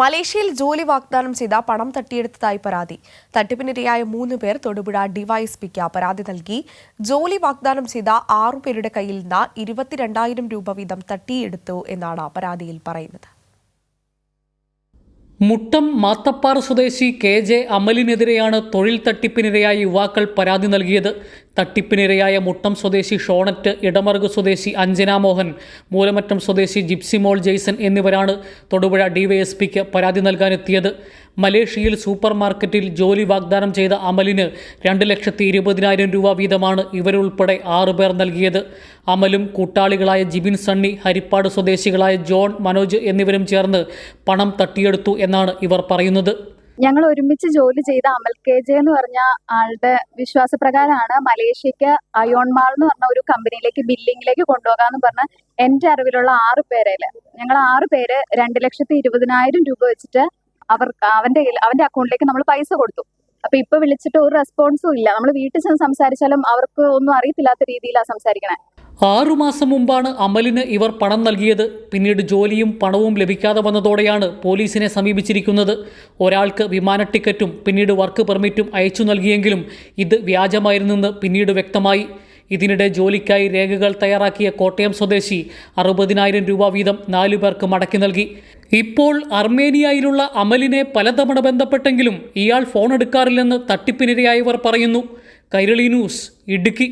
മലേഷ്യയിൽ ജോലി വാഗ്ദാനം ചെയ്ത പണം തട്ടിയെടുത്തതായി പരാതി. തട്ടിപ്പിനിരയായ മൂന്ന് പേർ തൊടുപുഴ ഡിവൈഎസ്പിക്ക് പരാതി നൽകി. ജോലി വാഗ്ദാനം ചെയ്ത ആറുപേരുടെ കയ്യിൽ നിന്ന് ഇരുപത്തിരണ്ടായിരം രൂപ വീതം തട്ടിയെടുത്തു എന്നാണ് പരാതിയിൽ പറയുന്നത്. മുട്ടം മാത്തപ്പാറ സ്വദേശി കെ ജെ അമലിനെതിരെയാണ് തൊഴിൽ തട്ടിപ്പിനിരയായ യുവാക്കൾ പരാതി നൽകിയത്. തട്ടിപ്പിനിരയായ മുട്ടം സ്വദേശി ഷോണറ്റ് ഇടമറുക് സ്വദേശി അഞ്ജന മോഹൻ മൂലമറ്റം സ്വദേശി ജിപ്സിമോൾ ജെയ്സൺ എന്നിവരാണ് തൊടുപുഴ ഡിവൈഎസ്പിക്ക് പരാതി നൽകാനെത്തിയത്. മലേഷ്യയിൽ സൂപ്പർ മാർക്കറ്റിൽ ജോലി വാഗ്ദാനം ചെയ്ത അമലിന് രണ്ട് ലക്ഷത്തി ഇരുപതിനായിരം രൂപ വീതമാണ് ഇവരുൾപ്പെടെ ആറുപേർ നൽകിയത്. അമലും കൂട്ടാളികളായ ജിബിൻ സണ്ണി ഹരിപ്പാട് സ്വദേശികളായ ജോൺ മനോജ് എന്നിവരും ചേർന്ന് പണം തട്ടിയെടുത്തു എന്നാണ് ഇവർ പറയുന്നത്. ഞങ്ങൾ ഒരുമിച്ച് ജോലി ചെയ്ത അമൽ കെ ജെ എന്ന് പറഞ്ഞ ആളുടെ വിശ്വാസപ്രകാരമാണ് മലേഷ്യക്ക് അയോൺ മാൾ എന്ന് പറഞ്ഞ ഒരു കമ്പനിയിലേക്ക് ബില്ലിങ്ങിലേക്ക് കൊണ്ടുപോകാന്ന് പറഞ്ഞ എന്റെ അറിവിലുള്ള ആറ് പേരേൽ ഞങ്ങൾ ആറ് പേര് രണ്ട് ലക്ഷത്തി ഇരുപതിനായിരം രൂപ വെച്ചിട്ട് അവർക്ക് അവന്റെ അവന്റെ അക്കൗണ്ടിലേക്ക് നമ്മൾ പൈസ കൊടുത്തു. അപ്പൊ ഇപ്പൊ വിളിച്ചിട്ട് ഒരു റെസ്പോൺസും ഇല്ല. നമ്മൾ വീട്ടിൽ ചെന്ന് സംസാരിച്ചാലും അവർക്ക് ഒന്നും അറിയത്തില്ലാത്ത രീതിയിലാണ് സംസാരിക്കണേ. ആറുമാസം മുമ്പാണ് അമലിന് ഇവർ പണം നൽകിയത്. പിന്നീട് ജോലിയും പണവും ലഭിക്കാതെ വന്നതോടെയാണ് പോലീസിനെ സമീപിച്ചിരിക്കുന്നത്. ഒരാൾക്ക് വിമാന ടിക്കറ്റും പിന്നീട് വർക്ക് പെർമിറ്റും അയച്ചു നൽകിയെങ്കിലും ഇത് വ്യാജമായിരുന്നെന്ന് പിന്നീട് വ്യക്തമായി. ഇതിനിടെ ജോലിക്കായി രേഖകൾ തയ്യാറാക്കിയ കോട്ടയം സ്വദേശി അറുപതിനായിരം രൂപ വീതം നാലു പേർക്ക് മടക്കി നൽകി. ഇപ്പോൾ അർമേനിയയിലുള്ള അമലിനെ പലതവണ ബന്ധപ്പെട്ടെങ്കിലും ഇയാൾ ഫോൺ എടുക്കാറില്ലെന്ന് തട്ടിപ്പിനിരയായവർ പറയുന്നു. കൈരളി ന്യൂസ് ഇടുക്കി.